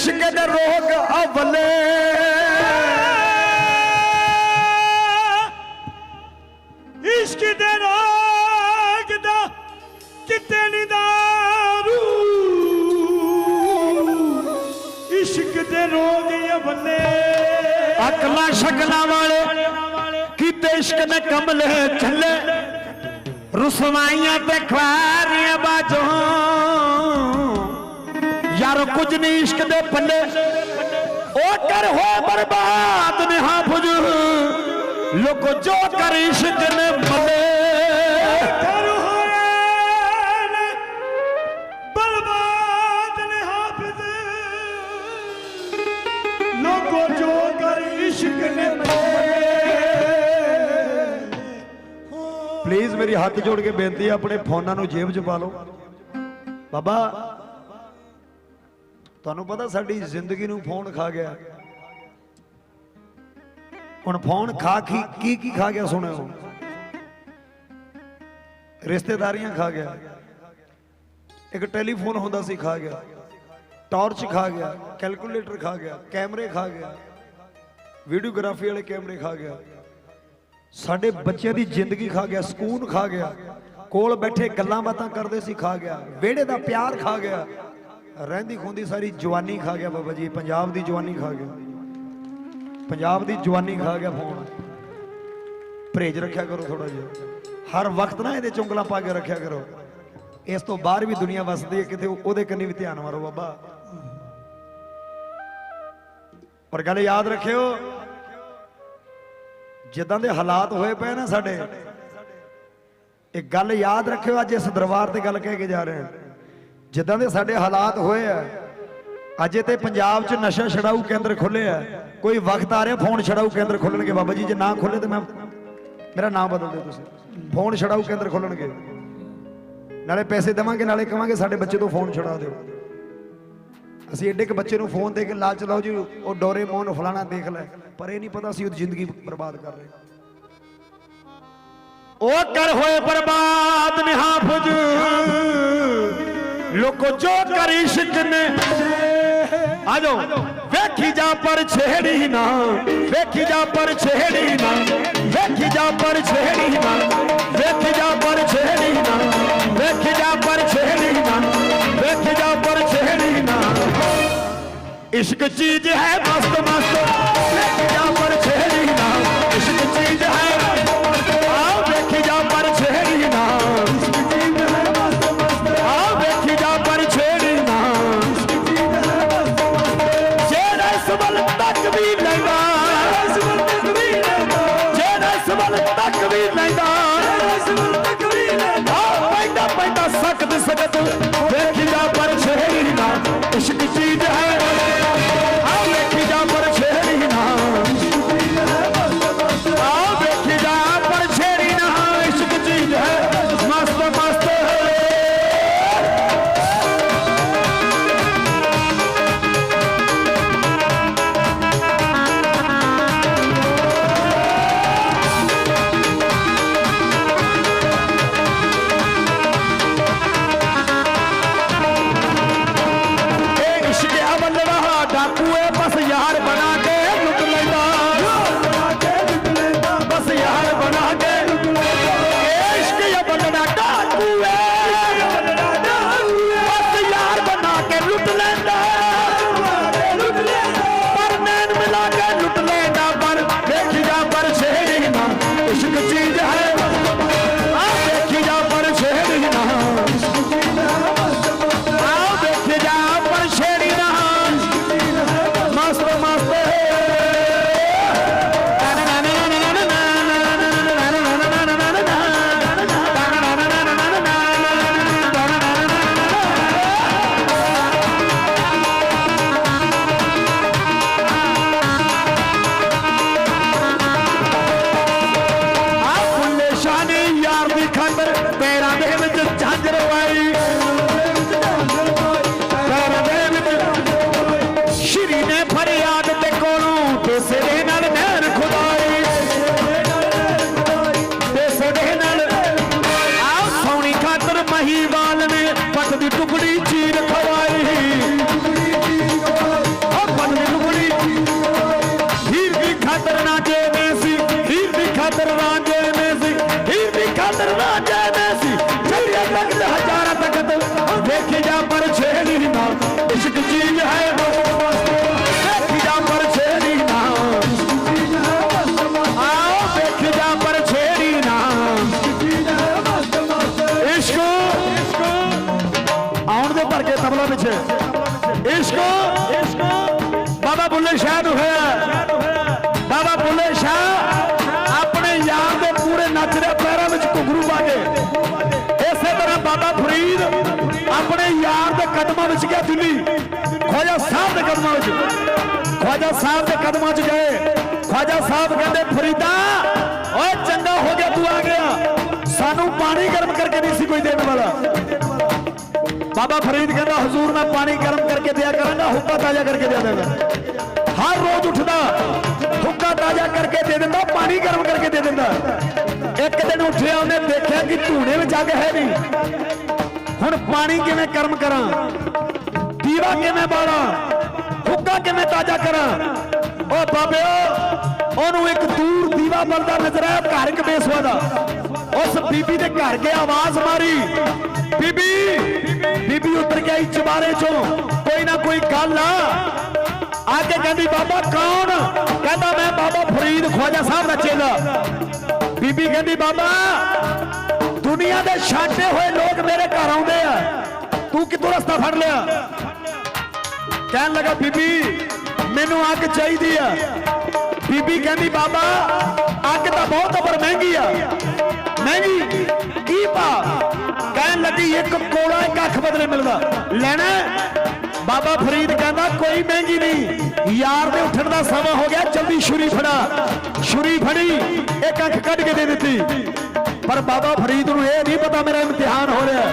ਇਸ਼ਕ ਦੇ ਰੋਗ ਅਵਲੇ। ਇਸ਼ਕ ਦੇ ਰਾਗ ਦਾ ਕਿਤੇ ਨਿਦਾਰੂ ਇਸ਼ਕ ਦੇ ਰੋਗ ਅਵਲੇ। ਅਕਲਾਂ ਸ਼ਕਲਾਂ ਵਾਲੇ ਕੀਤੇ ਇਸ਼ਕ ਨੇ ਕਮਲੇ ਚੱਲੇ ਰੁਸਵਾਈਆਂ ਤੇ ਖਵਾਰੀਆਂ ਬਾਜੋਂ ਯਾਰ ਕੁਝ ਨਹੀਂ ਇਸ਼ਕ ਦੇ ਪੱਲੇ ਉਹ ਕਰ ਹੋਏ ਬਰਬਾਦ ਨੇ ਹਾਫਜ ਲੋਕੋ ਜੋ ਕਰ ਇਸ਼ਕ ਨੇ ਮੱਲੇ ਕਰ ਹੋਏ ਨੇ ਬਰਬਾਦ ਨੇ ਹਾਫਿਜ਼ ਲੋਕੋ ਜੋ ਕਰ ਇਸ਼ਕ ਨੇ ਪਲੀਜ਼ ਮੇਰੀ ਹੱਥ ਜੋੜ ਕੇ ਬੇਨਤੀ ਹੈ ਆਪਣੇ ਫੋਨਾਂ ਨੂੰ ਜੇਬ 'ਚ ਪਾ ਲਓ। ਬਾਬਾ ਤੁਹਾਨੂੰ ਪਤਾ ਸਾਡੀ ਜ਼ਿੰਦਗੀ ਨੂੰ ਫੋਨ ਖਾ ਗਿਆ। ਹੁਣ ਫੋਨ ਖਾ ਕੀ ਕੀ ਕੀ ਖਾ ਗਿਆ ਸੁਣਿਓ? ਰਿਸ਼ਤੇਦਾਰੀਆਂ ਖਾ ਗਿਆ। ਇੱਕ ਟੈਲੀਫੋਨ ਹੁੰਦਾ ਸੀ, ਖਾ ਗਿਆ। ਟਾਰਚ ਖਾ ਗਿਆ, ਕੈਲਕੂਲੇਟਰ ਖਾ ਗਿਆ, ਕੈਮਰੇ ਖਾ ਗਿਆ। ਵੀਡੀਓਗ੍ਰਾਫੀ ਵਾਲੇ ਕੈਮਰੇ ਖਾ ਗਿਆ। ਸਾਡੇ ਬੱਚਿਆਂ ਦੀ ਜ਼ਿੰਦਗੀ ਖਾ ਗਿਆ, ਸਕੂਨ ਖਾ ਗਿਆ। ਕੋਲ ਬੈਠੇ ਗੱਲਾਂ ਬਾਤਾਂ ਕਰਦੇ ਸੀ, ਖਾ ਗਿਆ। ਵਿਹੜੇ ਦਾ ਪਿਆਰ ਖਾ ਗਿਆ। ਰਹਿੰਦੀ ਖੁੰਦੀ ਸਾਰੀ ਜਵਾਨੀ ਖਾ ਗਿਆ ਬਾਬਾ ਜੀ, ਪੰਜਾਬ ਦੀ ਜਵਾਨੀ ਖਾ ਗਿਆ। ਪੰਜਾਬ ਦੀ ਜਵਾਨੀ ਖਾ ਗਿਆ ਫੋਨ। ਪਰਹੇਜ ਰੱਖਿਆ ਕਰੋ ਥੋੜਾ ਜਿਹਾ। ਹਰ ਵਕਤ ਨਾ ਇਹਦੇ ਚੁੰਗਲਾਂ ਪਾ ਕੇ ਰੱਖਿਆ ਕਰੋ। ਇਸ ਤੋਂ ਬਾਹਰ ਵੀ ਦੁਨੀਆ ਵਸਦੀ ਹੈ, ਕਿਤੇ ਉਹਦੇ ਕੰਨੀ ਵੀ ਧਿਆਨ ਮਾਰੋ ਬਾਬਾ। ਪਰ ਗੱਲ ਯਾਦ ਰੱਖਿਓ, ਜਿੱਦਾਂ ਦੇ ਹਾਲਾਤ ਹੋਏ ਪਏ ਨਾ ਸਾਡੇ ਇਹ ਗੱਲ ਯਾਦ ਰੱਖਿਓ, ਅੱਜ ਇਸ ਦਰਬਾਰ ਤੇ ਗੱਲ ਕਹਿ ਕੇ ਜਾ ਰਹੇ ਹਾਂ। ਜਿੱਦਾਂ ਦੇ ਸਾਡੇ ਹਾਲਾਤ ਹੋਏ ਆ, ਅਜੇ ਤੇ ਪੰਜਾਬ 'ਚ ਨਸ਼ਾ ਛਡਾਊ ਕੇਂਦਰ ਖੁੱਲੇ ਆ। ਕੋਈ ਵਕਤ ਆ ਰਿਹਾ, ਫੋਨ ਛਡਾਊ ਕੇਂਦਰ ਖੁੱਲਣਗੇ ਬਾਬਾ ਜੀ, ਜੇ ਨਾ ਖੁੱਲੇ ਤੇ ਮੈਂ ਮੇਰਾ ਨਾਮ ਬਦਲ ਦਿਓ ਤੁਸੀਂ। ਫੋਨ ਛਡਾਊ ਕੇਂਦਰ ਖੁੱਲਣਗੇ ਨਾਲੇ ਪੈਸੇ ਦੇਵਾਂਗੇ, ਨਾਲੇ ਕਵਾਂਗੇ ਸਾਡੇ ਬੱਚੇ ਤੋਂ ਫੋਨ ਛੁਡਾ ਦਿਓ। ਅਸੀਂ ਐਡੇ ਇੱਕ ਬੱਚੇ ਨੂੰ ਫੋਨ ਦੇ ਕੇ ਲਾਲਚ ਲਾਓ ਜੀ, ਉਹ ਡੋਰੇ ਡੋਰੇਮੋਨ ਫਲਾਣਾ ਦੇਖ ਲੈ। ਪਰ ਇਹ ਨਹੀਂ ਪਤਾ ਸੀ ਉਹਦੀ ਜ਼ਿੰਦਗੀ ਬਰਬਾਦ ਕਰ ਰਹੇ ਉਹ ਕਰ ਹੋਏ ਬਰਬਾਦ ਨੇ लोको जो कर इश्क ने। आजो देखी जा पर छेड़ी ना देखी जा पर छेड़ी ना देखी जा पर छेड़ी ना देखी जा पर छेड़ी ना देखी जा पर छेड़ी ना देखी जा पर छेड़ी ना। इश्क चीज़ है मस्त मस्त देखी जा पर छेड़ी Lord, ਫਰੀਦ ਆਪਣੇ ਯਾਰ ਦੇ ਕਦਮਾਂ ਵਿੱਚ ਗਿਆ ਦਿੱਲੀ। ਖਵਾਜਾ ਸਾਹਿਬ ਦੇ ਕਦਮਾਂ ਵਿੱਚ। ਖਵਾਜਾ ਸਾਹਿਬ ਦੇ ਕਦਮਾਂ 'ਚ ਗਏ। ਖਵਾਜਾ ਸਾਹਿਬ ਕਹਿੰਦੇ, ਫਰੀਦਾ, ਓਏ ਚੰਗਾ ਹੋ ਗਿਆ, ਤੂੰ ਆ ਗਿਆ। ਸਾਨੂੰ ਪਾਣੀ ਗਰਮ ਕਰਕੇ ਨਹੀਂ ਸੀ ਕੋਈ ਦੇਣ ਵਾਲਾ। ਬਾਬਾ ਫਰੀਦ ਕਹਿੰਦਾ, ਹਜ਼ੂਰ, ਮੈਂ ਪਾਣੀ ਗਰਮ ਕਰਕੇ ਦਿਆ ਕਰਾਂਗਾ, ਹੁੱਕਾ ਤਾਜ਼ਾ ਕਰਕੇ ਦੇ ਦਿੰਦਾ ਹਰ ਰੋਜ਼ ਉੱਠਦਾ, ਹੁੱਕਾ ਤਾਜ਼ਾ ਕਰਕੇ ਦੇ ਦਿੰਦਾ, ਪਾਣੀ ਗਰਮ ਕਰਕੇ ਦੇ ਦਿੰਦਾ। ਇੱਕ ਦਿਨ ਉੱਠਿਆ, ਉਹਨੇ ਦੇਖਿਆ ਕਿ ਧੂਣੇ ਵਿੱਚ ਅੱਗ ਹੈ ਨਹੀਂ। ਹੁਣ ਪਾਣੀ ਕਿਵੇਂ ਕਰਮ ਕਰਾਂ? ਦੀਵਾ ਕਿਵੇਂ ਬਾਲਾਂ? ਹੁੱਕਾ ਕਿਵੇਂ ਤਾਜ਼ਾ ਕਰਾਂ? ਓ ਬਾਬਿਓ, ਉਹਨੂੰ ਇੱਕ ਦੂਰ ਦੀਵਾ ਬਲਦਾ ਨਜ਼ਰ ਆਇਆ ਘਰ ਇੱਕ ਦਾ। ਉਸ ਬੀਬੀ ਦੇ ਘਰ ਕੇ ਆਵਾਜ਼ ਮਾਰੀ। ਬੀਬੀ ਬੀਬੀ ਉੱਤਰ ਕੇ ਆਈ ਚਬਾਰੇ ਚੋਂ। ਕੋਈ ਨਾ ਕੋਈ ਗੱਲ ਆ। ਆ ਕੇ ਕਹਿੰਦੀ, ਬਾਬਾ ਕੌਣ? ਕਹਿੰਦਾ, ਮੈਂ ਬਾਬਾ ਫਰੀਦ ਖਵਾਜਾ ਸਾਹਿਬ ਦਾ ਚੇਲਾ। ਬੀਬੀ ਕਹਿੰਦੀ, ਬਾਬਾ ਦੁਨੀਆ ਦੇ ਛਾਂਟੇ ਹੋਏ ਲੋਕ ਮੇਰੇ ਘਰ ਆਉਂਦੇ ਆ। ਤੂੰ ਕਿੱਥੋਂ ਰਸਤਾ ਫੜ ਲਿਆ? ਕਹਿਣ ਲੱਗਾ, ਬੀਬੀ, ਮੈਨੂੰ ਅੱਗ ਚਾਹੀਦੀ ਆ। ਬੀਬੀ ਕਹਿੰਦੀ, ਬਾਬਾ, ਅੱਗ ਤਾਂ ਬਹੁਤ ਪਰ ਮਹਿੰਗੀ ਆ। ਮਹਿੰਗੀ ਕੀ ਭਾ ਕਹਿਣ ਲੱਗੀ, ਇੱਕ ਕੋਲਾ ਇੱਕ ਅੱਖ ਬਦਲੇ ਮਿਲਦਾ। ਲੈਣਾ ਬਾਬਾ ਫਰੀਦ ਕਹਿੰਦਾ, ਕੋਈ ਮਹਿੰਗੀ ਨਹੀਂ। ਯਾਰ ਦੇ ਉੱਠਣ ਦਾ ਸਮਾਂ ਹੋ ਗਿਆ, ਜਲਦੀ ਛੁਰੀ ਫੜਾ। ਛੁਰੀ ਫੜੀ, ਇੱਕ ਅੱਖ ਕੱਢ ਕੇ ਦੇ ਦਿੱਤੀ। ਪਰ ਬਾਬਾ ਫਰੀਦ ਨੂੰ ਇਹ ਨਹੀਂ ਪਤਾ ਮੇਰਾ ਇਮਤਿਹਾਨ ਹੋ ਰਿਹਾ।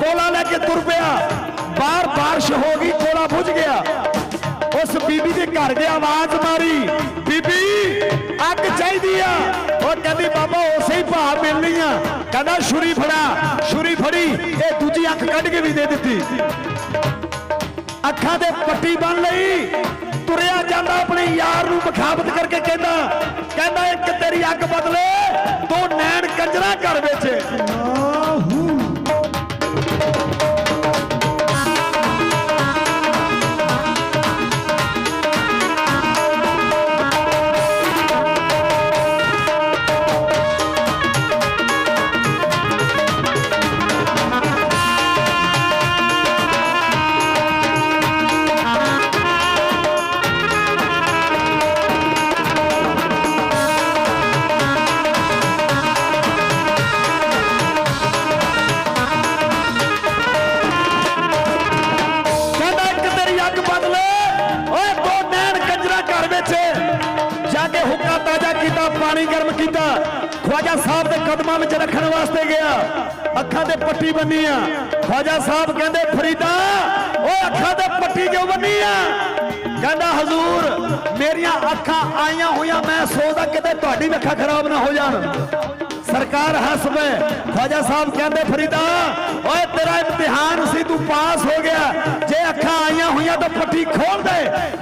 ਕੋਲਾ ਲੈ ਕੇ ਤੁਰ ਪਿਆ। ਬਾਹਰ ਬਾਰਿਸ਼ ਹੋ ਗਈ, ਕੋਲਾ ਬੁਝ ਗਿਆ। ਉਸ ਬੀਬੀ ਦੇ ਘਰ ਗਿਆ ਆਵਾਜ਼ ਮਾਰੀ, ਬੀਬੀ, ਅੱਗ ਚਾਹੀਦੀ ਆ। ਉਹ ਕਹਿੰਦੀ, ਬਾਬਾ, ਉਸੇ ਹੀ ਭਾਅ ਮਿਲਣੀ ਆ। ਕਹਿੰਦਾ, ਛੁਰੀ ਫੜਾ, ਛੁਰੀ ਫੜੀ। ਇਹ ਦੂਜੀ ਅੱਖ ਕੱਢ ਕੇ ਵੀ ਦੇ ਦਿੱਤੀ। ਅੱਖਾਂ ਦੇ ਪੱਟੀ ਬੰਨ ਲਈ। ਤੁਰਿਆ ਜਾਂਦਾ ਆਪਣੇ ਯਾਰ ਨੂੰ ਮਖਾਬਤ ਕਰਕੇ ਕਹਿੰਦਾ ਕਹਿੰਦਾ, ਇੱਕ ਤੇਰੀ ਅੱਗ ਬਦਲੇ, ਦੋ ਨੈਣ ਕੰਜਰਾ ਘਰ ਵਿੱਚ। ਕਦਮਾਂ ਵਿੱਚ ਰੱਖਣ ਵਾਸਤੇ ਗਿਆ। ਅੱਖਾਂ ਤੇ ਪੱਟੀ ਬੰਨੀ ਆ। ਖਵਾਜਾ ਸਾਹਿਬ ਕਹਿੰਦੇ, ਫਰੀਦਾ ਉਹ ਅੱਖਾਂ ਤੇ ਪੱਟੀ ਕਿਉਂ ਬੰਨੀ ਆ? ਕਹਿੰਦਾ, ਹਜ਼ੂਰ, ਮੇਰੀਆਂ ਅੱਖਾਂ ਆਈਆਂ ਹੋਈਆਂ, ਮੈਂ ਸੋਚਦਾ ਕਿਤੇ ਤੁਹਾਡੀ ਅੱਖਾਂ ਖਰਾਬ ਨਾ ਹੋ ਜਾਣ। ਸਰਕਾਰ ਹੱਸ ਪਏ ਖਵਾਜਾ ਸਾਹਿਬ ਕਹਿੰਦੇ, ਫਰੀਦਾ, ਓਏ ਤੇਰਾ ਇਮਤਿਹਾਨ ਸੀ, ਤੂੰ ਪਾਸ ਹੋ ਗਿਆ। ਜੇ ਅੱਖਾਂ ਆਈਆਂ ਹੋਈਆਂ ਤਾਂ ਪੱਟੀ ਖੋਲ ਦੇ।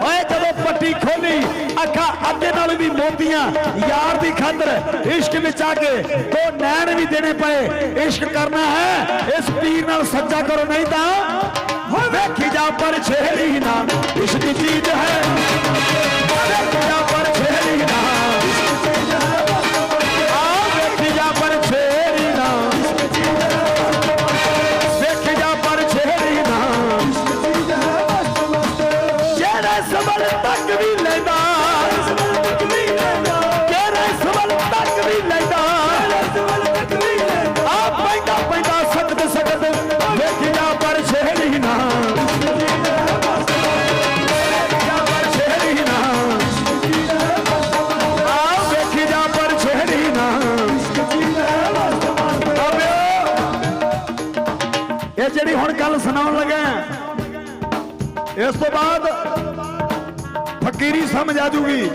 ਓਏ ਜਦੋਂ ਪੱਟੀ ਖੋਲੀ, ਅੱਖਾਂ ਅੱਗੇ ਨਾਲ ਵੀ ਮੋਤੀਆਂ, ਯਾਰ ਦੀ ਖਾਤਰ ਇਸ਼ਕ ਵਿੱਚ ਆ ਕੇ ਦੋ ਨੈਣ ਵੀ ਦੇਣੇ ਪਏ। ਇਸ਼ਕ ਕਰਨਾ ਹੈ, ਇਸ ਪੀਰ ਨਾਲ ਸੱਚਾ ਕਰੋ, ਨਹੀਂ ਤਾਂ ਹੋ ਵੇਖੀ ਜਾ ਪਰ ਛੇੜੀ ਨਾ। ਇਸ਼ਕ ਦੀ ਚੀਜ਼ ਹੈ। ਇਹ ਜਿਹੜੀ ਹੁਣ ਗੱਲ ਸੁਣਾਉਣ ਲੱਗਾ ਇਸ ਤੋਂ ਬਾਅਦ ਫਕੀਰੀ ਸਮਝ ਆ ਜੂਗੀ,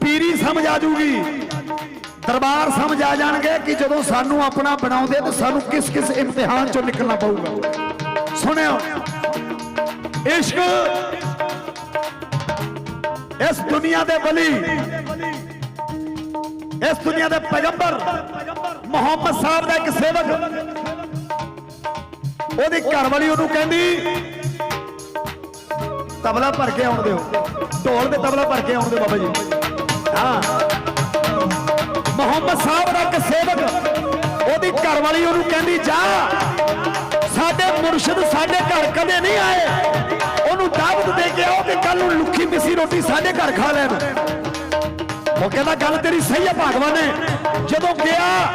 ਪੀਰੀ ਸਮਝ ਆ ਜੂਗੀ, ਦਰਬਾਰ ਸਮਝ ਆ ਜਾਣਗੇ ਕਿ ਜਦੋਂ ਸਾਨੂੰ ਆਪਣਾ ਬਣਾਉਂਦੇ ਤੇ ਸਾਨੂੰ ਕਿਸ ਕਿਸ ਇਮਤਿਹਾਨ ਚੋਂ ਨਿਕਲਣਾ ਪਊਗਾ। ਸੁਣਿਓ, ਇਸ਼ਕ ਇਸ ਦੁਨੀਆ ਦੇ ਬਲੀ, ਇਸ ਦੁਨੀਆ ਦੇ ਪੈਗੰਬਰ, ਮੁਹੰਮਦ ਸਾਹਿਬ ਦਾ ਇੱਕ ਸੇਵਕ ਉਹਦੀ ਘਰ ਵਾਲੀ ਉਹਨੂੰ ਕਹਿੰਦੀ, ਤਬਲਾ ਭਰ ਕੇ ਆਉਣ ਦਿਓ। ਢੋਲ ਤੇ ਤਬਲਾ ਭਰ ਕੇ ਆਉਣ ਦਿਓ ਬਾਬਾ ਜੀ। ਹਾਂ। ਮੁਹੰਮਦ ਸਾਹਿਬ ਦਾ ਇੱਕ ਸੇਵਕ, ਉਹਦੀ ਘਰ ਵਾਲੀ ਉਹਨੂੰ ਕਹਿੰਦੀ, ਜਾ। ਸਾਡੇ ਮੁਰਸ਼ਿਦ ਸਾਡੇ ਘਰ ਕਦੇ ਨਹੀਂ ਆਏ। ਉਹਨੂੰ ਦਾਵਤ ਦੇ ਕੇ ਆਓ ਕਿ ਕੱਲ ਨੂੰ ਲੁੱਖੀ ਮਿੱਸੀ ਰੋਟੀ ਸਾਡੇ ਘਰ ਖਾ ਲੈਣ। ਉਹ ਕਹਿੰਦਾ, ਗੱਲ ਤੇਰੀ ਸਹੀ ਹੈ ਭਗਵਾਨ ਨੇ। ਜਦੋਂ ਗਿਆ,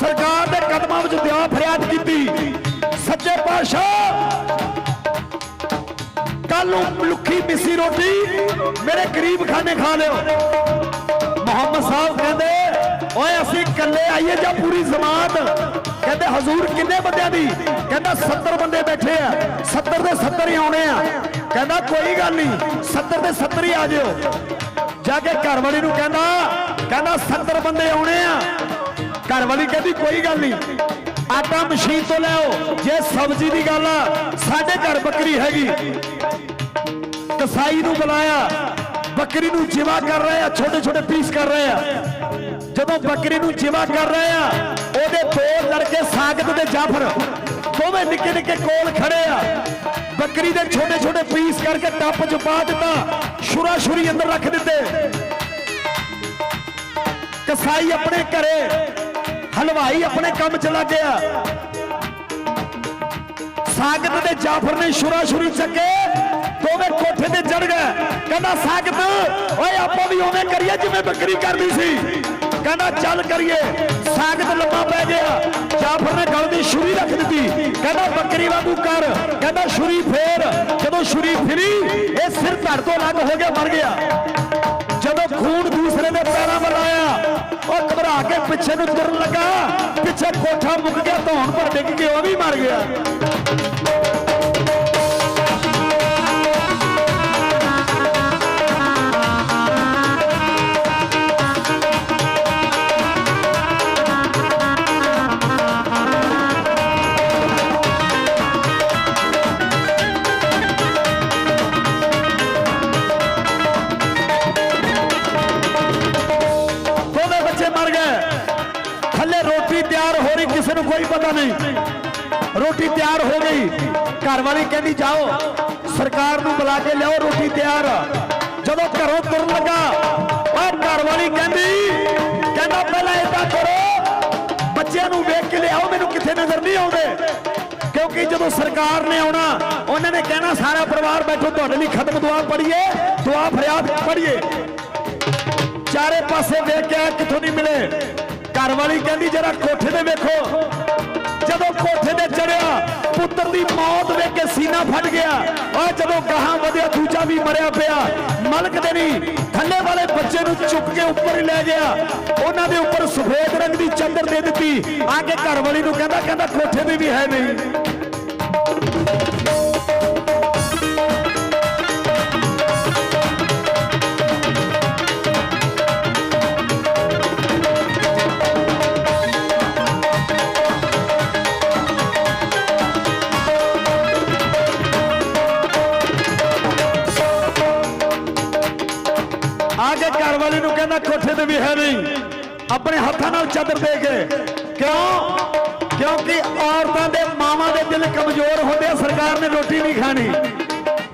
ਸਰਕਾਰ ਦੇ ਕਦਮ ਵਿੱਚ ਦਿਆ ਫਰਿਆਦ ਕੀਤੀ। ਸੱਚੇ ਪਾਤਸ਼ਾਹ ਕੱਲ ਨੂੰ ਲੁੱਖੀ ਮਿੱਸੀ ਰੋਟੀ ਮੇਰੇ ਗਰੀਬ ਖਾਨੇ ਖਾ ਲਿਓ। ਮੁਹੰਮਦ ਸਾਹਿਬ ਕਹਿੰਦੇ, ਓਏ ਅਸੀਂ ਇਕੱਲੇ ਆਈਏ ਜਾਂ ਪੂਰੀ ਜਮਾਤ? ਕਹਿੰਦੇ, ਹਜ਼ੂਰ ਕਿੰਨੇ ਬੰਦਿਆਂ ਦੀ? ਕਹਿੰਦਾ 70 ਬੰਦੇ ਬੈਠੇ ਆ। 70 ਦੇ 70 ਹੀ ਆਉਣੇ ਆ। ਕਹਿੰਦਾ, ਕੋਈ ਗੱਲ ਨਹੀਂ 70 ਦੇ 70 ਹੀ ਆ ਜਿਓ। ਜਾ ਕੇ ਘਰ ਵਾਲੀ ਨੂੰ ਕਹਿੰਦਾ ਕਹਿੰਦਾ 70 ਬੰਦੇ ਆਉਣੇ ਆ। ਘਰ ਵਾਲੀ ਕਹਿੰਦੀ, ਕੋਈ ਗੱਲ ਨਹੀਂ। ਆਟਾ ਮਸ਼ੀਨ ਤੋਂ ਲਿਆਓ ਜੇ ਸਬਜ਼ੀ ਦੀ ਗੱਲ ਆ, ਸਾਡੇ ਘਰ ਬੱਕਰੀ ਹੈਗੀ। ਕਸਾਈ ਨੂੰ ਬੁਲਾਇਆ। ਬੱਕਰੀ ਨੂੰ ਜਿਵਾ ਕਰ ਰਹੇ ਆ ਛੋਟੇ ਛੋਟੇ ਪੀਸ ਕਰ ਰਹੇ ਆ। ਜਦੋਂ ਬੱਕਰੀ ਨੂੰ ਜਿਵਾ ਕਰ ਰਹੇ ਆ, ਉਹਦੇ ਦੋ ਲੜਕੇ ਸਾਗਤ ਤੇ ਜਾਫਰ। ਦੋਵੇਂ ਨਿੱਕੇ ਨਿੱਕੇ ਕੋਲ ਖੜੇ ਆ। ਬੱਕਰੀ ਦੇ ਛੋਟੇ ਛੋਟੇ ਪੀਸ ਕਰਕੇ ਟੱਪ ਚ ਪਾ ਦਿੱਤਾ। ਸ਼ੁਰਾ ਸ਼ੁਰੀ ਅੰਦਰ ਰੱਖ ਦਿੱਤੇ। ਕਸਾਈ ਆਪਣੇ ਘਰੇ ਹਲਵਾਈ ਆਪਣੇ ਕੰਮ ਚਲਾ ਗਿਆ। ਸਾਗਤ ਤੇ ਜਾਫਰ ਨੇ ਸ਼ੁਰਾ ਸ਼ੁਰੂ ਚੱਕੇ, ਦੋਵੇਂ ਕੋਠੇ ਤੇ ਚੜ ਗਏ। ਕਹਿੰਦਾ, ਸਾਗਤ, ਓਏ, ਆਪਾਂ ਵੀ ਉਵੇਂ ਕਰੀਏ ਜਿਵੇਂ ਬੱਕਰੀ ਕਰਦੀ ਸੀ। ਕਹਿੰਦਾ, ਚੱਲ ਕਰੀਏ। ਸਾਗਤ ਲੰਮਾ ਪੈ ਗਿਆ। ਜਾਫਰ ਨੇ ਗਲ ਦੀ ਛੁਰੀ ਰੱਖ ਦਿੱਤੀ। ਕਹਿੰਦਾ, ਬੱਕਰੀ ਵਾਂਗੂ ਕਰ। ਕਹਿੰਦਾ, ਛੁਰੀ ਫੇਰ। ਜਦੋਂ ਛੁਰੀ ਫਿਰੀ, ਇਹ ਸਿਰ ਧੜ ਤੋਂ ਅਲੱਗ ਹੋ ਗਿਆ, ਮਰ ਗਿਆ। ਜਦੋਂ ਖੂਨ ਦੂਸਰੇ ਦੇ ਪੈਰਾਂ ਵੱਲ ਆਇਆ ਉਹ ਘਬਰਾ ਕੇ ਪਿੱਛੇ ਨੂੰ ਤੁਰਨ ਲੱਗਾ। ਪਿੱਛੇ ਕੋਠਾ ਮੁੱਕ ਗਿਆ, ਧੌਣ ਪਰ ਡਿੱਗ ਕੇ ਉਹ ਵੀ ਮਰ ਗਿਆ। ਕਿਸੇ ਨੂੰ ਕੋਈ ਪਤਾ ਨਹੀਂ। ਰੋਟੀ ਤਿਆਰ ਹੋ ਗਈ। ਘਰ ਵਾਲੀ ਕਹਿੰਦੀ ਜਾਓ ਸਰਕਾਰ ਨੂੰ ਬੁਲਾ ਕੇ ਲਿਆਓ ਰੋਟੀ ਤਿਆਰ। ਜਦੋਂ ਘਰੋਂ ਤੁਰਨ ਲੱਗਾ ਉਹ ਘਰ ਵਾਲੀ ਕਹਿੰਦੀ ਕਹਿੰਦਾ ਪਹਿਲਾਂ ਏਦਾਂ ਕਰੋ ਬੱਚਿਆਂ ਨੂੰ ਵੇਖ ਕੇ ਲਿਆਓ ਮੈਨੂੰ ਕਿੱਥੇ ਨਜ਼ਰ ਨਹੀਂ ਆਉਂਦੇ। ਕਿਉਂਕਿ ਜਦੋਂ ਸਰਕਾਰ ਨੇ ਆਉਣਾ ਉਹਨਾਂ ਨੇ ਕਹਿਣਾ ਸਾਰਾ ਪਰਿਵਾਰ ਬੈਠੋ ਤੁਹਾਡੇ ਲਈ ਖਤਮ ਦੁਆ ਪੜੀਏ ਦੁਆ ਫਰਿਆਦ ਪੜੀਏ ਚਾਰੇ ਪਾਸੇ ਵੇਖ ਕੇ ਆਇਆ, ਕਿੱਥੋਂ ਨਹੀਂ ਮਿਲੇ। ਘਰ ਵਾਲੀ ਕਹਿੰਦੀ, ਜਰਾ ਕੋਠੇ ਤੇ ਵੇਖੋ। ਜਦੋਂ ਕੋਠੇ ਤੇ ਚੜਿਆ, ਪੁੱਤਰ ਦੀ ਮੌਤ ਵੇਖ ਕੇ ਸੀਨਾ ਫਟ ਗਿਆ। ਔਰ ਜਦੋਂ ਗਾਹਾਂ ਵਧਿਆ, ਦੂਜਾ ਵੀ ਮਰਿਆ ਪਿਆ। ਮਲਕ ਦੇ ਨਹੀਂ ਥੱਲੇ ਵਾਲੇ ਬੱਚੇ ਨੂੰ ਚੁੱਕ ਕੇ ਉੱਪਰ ਹੀ ਲੈ ਗਿਆ। ਉਹਨਾਂ ਦੇ ਉੱਪਰ ਸਫੇਦ ਰੰਗ ਦੀ ਚਾਦਰ ਦੇ ਦਿੱਤੀ। ਆ ਕੇ ਘਰ ਵਾਲੀ ਨੂੰ ਕਹਿੰਦਾ ਕਹਿੰਦਾ ਕੋਠੇ ਤੇ ਵੀ ਹੈ ਨਹੀਂ। ਘਰ ਵਾਲੇ ਨੂੰ ਕਹਿੰਦਾ ਕੋਠੇ ਤੇ ਵੀ ਹੈ ਨਹੀਂ। ਆਪਣੇ ਹੱਥਾਂ ਨਾਲ ਚਾਦਰ ਦੇ ਕੇ। ਕਿਉਂ? ਕਿਉਂਕਿ ਔਰਤਾਂ ਦੇ ਮਾਵਾਂ ਦੇ ਦਿਲ ਕਮਜ਼ੋਰ ਹੁੰਦੇ ਆ, ਸਰਕਾਰ ਨੇ ਰੋਟੀ ਨਹੀਂ ਖਾਣੀ।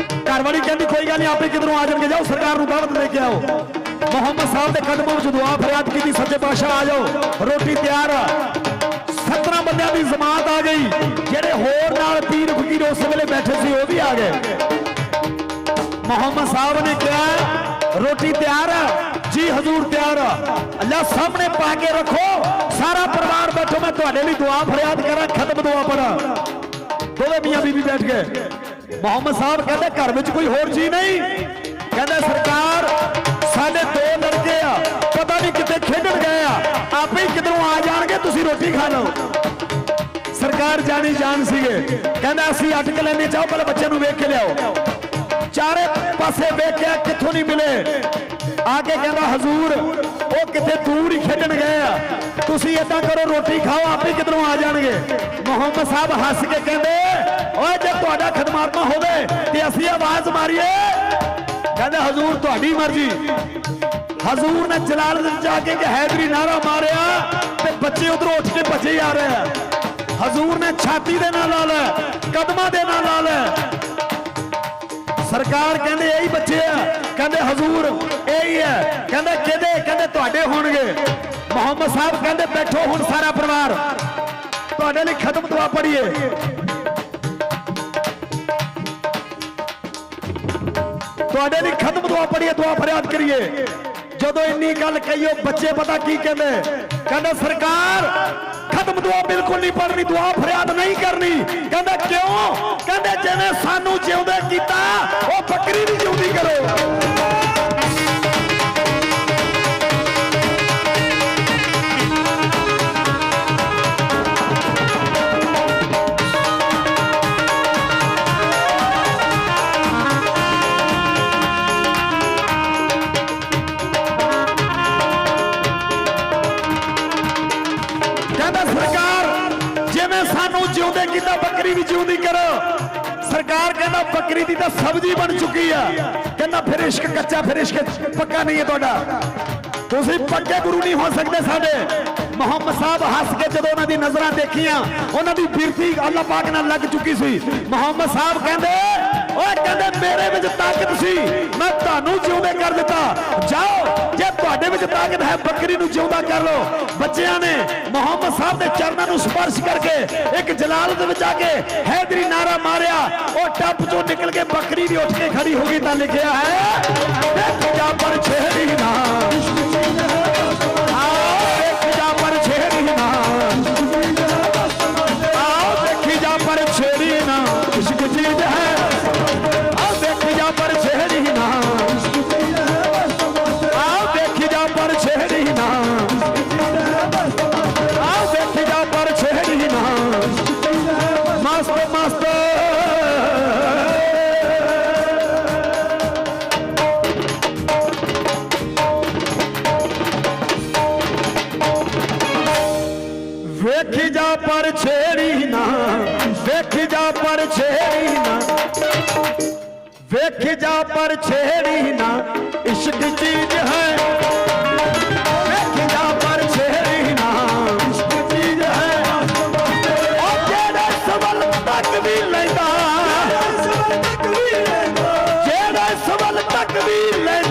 ਘਰ ਵਾਲੀ ਕਹਿੰਦੀ, ਕੋਈ ਗੱਲ ਨਹੀਂ, ਆਪੇ ਕਿਧਰੋਂ ਆ ਜਾਣਗੇ। ਜਾਓ, ਸਰਕਾਰ ਨੂੰ ਦਾਵਤ ਦੇ ਕੇ ਆਓ। ਮੁਹੰਮਦ ਸਾਹਿਬ ਦੇ ਕਦਮਾਂ ਵਿੱਚ ਦੁਆ ਫਰਿਆਦ ਕੀਤੀ, ਸੱਚੇ ਪਾਤਸ਼ਾਹ, ਆ ਜਾਓ। ਰੋਟੀ ਤਿਆਰ ਆ। 17 ਬੰਦਿਆਂ ਦੀ ਜਮਾਤ ਆ ਗਈ। ਜਿਹੜੇ ਹੋਰ ਨਾਲ ਪੀਰ ਫਕੀਰ ਉਸ ਵੇਲੇ ਬੈਠੇ ਸੀ, ਉਹ ਵੀ ਆ ਗਏ। ਮੁਹੰਮਦ ਸਾਹਿਬ ਨੇ ਕਿਹਾ ਰੋਟੀ ਤਿਆਰ ਹੈ ਜੀ ਹਜ਼ੂਰ ਤਿਆਰ ਆ। ਅੱਲਾ ਸਾਹਮਣੇ ਪਾ ਕੇ ਰੱਖੋ। ਸਾਰਾ ਪਰਿਵਾਰ ਬੈਠੋ। ਮੈਂ ਤੁਹਾਡੇ ਲਈ ਦੁਆ ਫਰਿਆਦ ਕਰਾਂ, ਖਤਮ ਦੁਆ ਪੜਾ। ਦੋਵੇਂ ਮੀਆਂ ਬੀਬੀ ਬੈਠ ਗਏ ਮੁਹੰਮਦ ਸਾਹਿਬ ਕਹਿੰਦੇ, ਘਰ ਵਿੱਚ ਕੋਈ ਹੋਰ ਜੀ ਨਹੀਂ। ਕਹਿੰਦਾ, ਸਰਕਾਰ, ਸਾਡੇ ਦੋ ਲੜਕੇ ਆ। ਪਤਾ ਨਹੀਂ ਕਿੱਥੇ ਖੇਡਣ ਗਏ ਆ। ਆਪੇ ਹੀ ਕਿਧਰੋਂ ਆ ਜਾਣਗੇ, ਤੁਸੀਂ ਰੋਟੀ ਖਾ ਲਓ। ਸਰਕਾਰ ਜਾਣੀ ਜਾਣ ਸੀਗੇ। ਕਹਿੰਦਾ, ਅਸੀਂ ਅਟਕ ਲੈਣੇ ਚਾਹੋ ਪਹਿਲਾਂ ਬੱਚੇ ਨੂੰ ਵੇਖ ਕੇ ਲਿਆਓ। ਚਾਰੇ ਪਾਸੇ ਵੇਖਿਆ ਕਿੱਥੋਂ ਨਹੀਂ ਮਿਲੇ। ਆ ਕੇ ਕਹਿੰਦਾ, ਹਜ਼ੂਰ, ਉਹ ਕਿਤੇ ਦੂਰ ਹੀ ਖੇਡਣ ਗਏ ਆ। ਤੁਸੀਂ ਇਦਾਂ ਕਰੋ, ਰੋਟੀ ਖਾਓ, ਆਪੇ ਕਿਧਰੋਂ ਆ ਜਾਣਗੇ। ਮੁਹੰਮਦ ਸਾਹਿਬ ਹੱਸ ਕੇ ਕਹਿੰਦੇ, ਓਏ, ਜੇ ਤੁਹਾਡਾ ਖਦਮਾਤਮਾ ਹੋਵੇ ਤੇ ਅਸੀਂ ਆਵਾਜ਼ ਮਾਰੀਏ। ਕਹਿੰਦੇ, ਹਜ਼ੂਰ, ਤੁਹਾਡੀ ਮਰਜ਼ੀ। ਹਜ਼ੂਰ ਨੇ ਜਲਾਲਦਨ ਜਾ ਕੇ ਕਿ ਹੈਦਰੀ ਨਾਰਾ ਮਾਰਿਆ ਤੇ ਬੱਚੇ ਉਧਰੋਂ ਉੱਠ ਕੇ ਭੱਜੇ ਆ ਰਹੇ ਆ। ਹਜ਼ੂਰ ਨੇ ਛਾਤੀ ਦੇ ਨਾਲ ਲਾ ਲੈ ਕਦਮਾਂ ਦੇ ਨਾਲ ਲਾ ਲੈ ਸਰਕਾਰ ਕਹਿੰਦੇ ਇਹੀ ਬੱਚੇ ਆ। ਕਹਿੰਦੇ ਹਜ਼ੂਰ ਇਹੀ ਹੈ ਕਹਿੰਦੇ ਕਿਹਦੇ ਕਹਿੰਦੇ ਤੁਹਾਡੇ ਹੋਣਗੇ। ਮੁਹੰਮਦ ਸਾਹਿਬ ਕਹਿੰਦੇ ਬੈਠੋ ਹੁਣ ਸਾਰਾ ਪਰਿਵਾਰ। ਤੁਹਾਡੇ ਲਈ ਖਤਮ ਦੁਆ ਪੜੀਏ ਤੁਹਾਡੇ ਲਈ ਖਤਮ ਦੁਆ ਪੜੀਏ ਦੁਆ ਫਰਿਆਦ ਕਰੀਏ। ਜਦੋਂ ਇੰਨੀ ਗੱਲ ਕਹੀਓ ਬੱਚੇ ਪਤਾ ਕੀ ਕਹਿੰਦੇ? ਕਹਿੰਦੇ ਸਰਕਾਰ ਖਤਮ ਦੁਆ ਬਿਲਕੁਲ ਨਹੀਂ ਪੜਨੀ ਦੁਆ ਫਰਿਆਦ ਨਹੀਂ ਕਰਨੀ। ਕਹਿੰਦਾ ਕਿਉਂ? ਕਹਿੰਦੇ ਜਿਵੇਂ ਸਾਨੂੰ ਜਿਉਂਦੇ ਕੀਤਾ, ਉਹ ਬੱਕਰੀ ਵੀ ਜਿਉਂਦੀ ਕਰੋ। ਬੱਕਰੀ ਵੀ ਜਿਉਂਦੀ ਕਰੋ। ਸਰਕਾਰ ਕਹਿੰਦਾ ਬੱਕਰੀ ਦੀ ਤਾਂ ਸਬਜ਼ੀ ਬਣ ਚੁੱਕੀ ਆ। ਕਹਿੰਦਾ ਫਿਰ ਇਸ਼ਕ ਕੱਚਾ, ਫਿਰ ਇਸ਼ਕ ਪੱਕਾ ਨਹੀਂ ਹੈ ਤੁਹਾਡਾ। ਤੁਸੀਂ ਪੱਕੇ ਗੁਰੂ ਨਹੀਂ ਹੋ ਸਕਦੇ ਸਾਡੇ। ਮੁਹੰਮਦ ਸਾਹਿਬ ਹੱਸ ਕੇ ਜਦੋਂ ਉਹਨਾਂ ਦੀ ਨਜ਼ਰਾਂ ਦੇਖੀਆਂ, ਉਹਨਾਂ ਦੀ ਬਿਰਤੀ ਅੱਲਾਹ ਪਾਕ ਨਾਲ ਲੱਗ ਚੁੱਕੀ ਸੀ। ਮੁਹੰਮਦ ਸਾਹਿਬ ਕਹਿੰਦੇ, ਓਏ ਕਹਿੰਦੇ ਮੇਰੇ ਵਿੱਚ ਤਾਕਤ ਸੀ। ਮੈਂ ਤੁਹਾਨੂੰ ਜਿਉਂਦੇ ਕਰ ਦਿੱਤਾ। ਜਾਓ ਜੇ ਤੁਹਾਡੇ ਵਿੱਚ ਤਾਕਤ ਹੈ, ਬੱਕਰੀ ਨੂੰ ਜਿਉਂਦਾ ਕਰ ਲਓ। ਬੱਚਿਆਂ ਨੇ ਮੁਹੰਮਦ ਸਾਹਿਬ ਦੇ ਚਰਨਾਂ ਨੂੰ ਸਪਰਸ਼ ਕਰਕੇ ਇੱਕ ਜਲਾਲ ਦੇ ਵਿੱਚ ਆ ਕੇ ਹੈਦਰੀ ਨਾਰਾ ਮਾਰਿਆ। ਉਹ ਟੱਪ ਚੋਂ ਨਿਕਲ ਕੇ ਬੱਕਰੀ ਵੀ ਉੱਠ ਕੇ ਖੜੀ ਹੋ ਗਈ ਤਾਂ ਲਿਖਿਆ ਹੈ, ਦੇਖ ਜਾ ਛੇੜੀ ਨਾ ਸ਼ੇਰੀ ਨਾ ਇਸ਼ਕ ਚੀਜ਼ ਹੈ। ਪਰ ਇਸ਼ਕ ਚੀਜ਼ ਹੈ। ਉਹ ਜਿਹੜਾ ਸਵਲ ਤੱਕ ਵੀ ਲੈਂਦਾ। ਜਿਹੜਾ ਸਵਲ ਤੱਕ ਵੀ ਲੈਂਦਾ।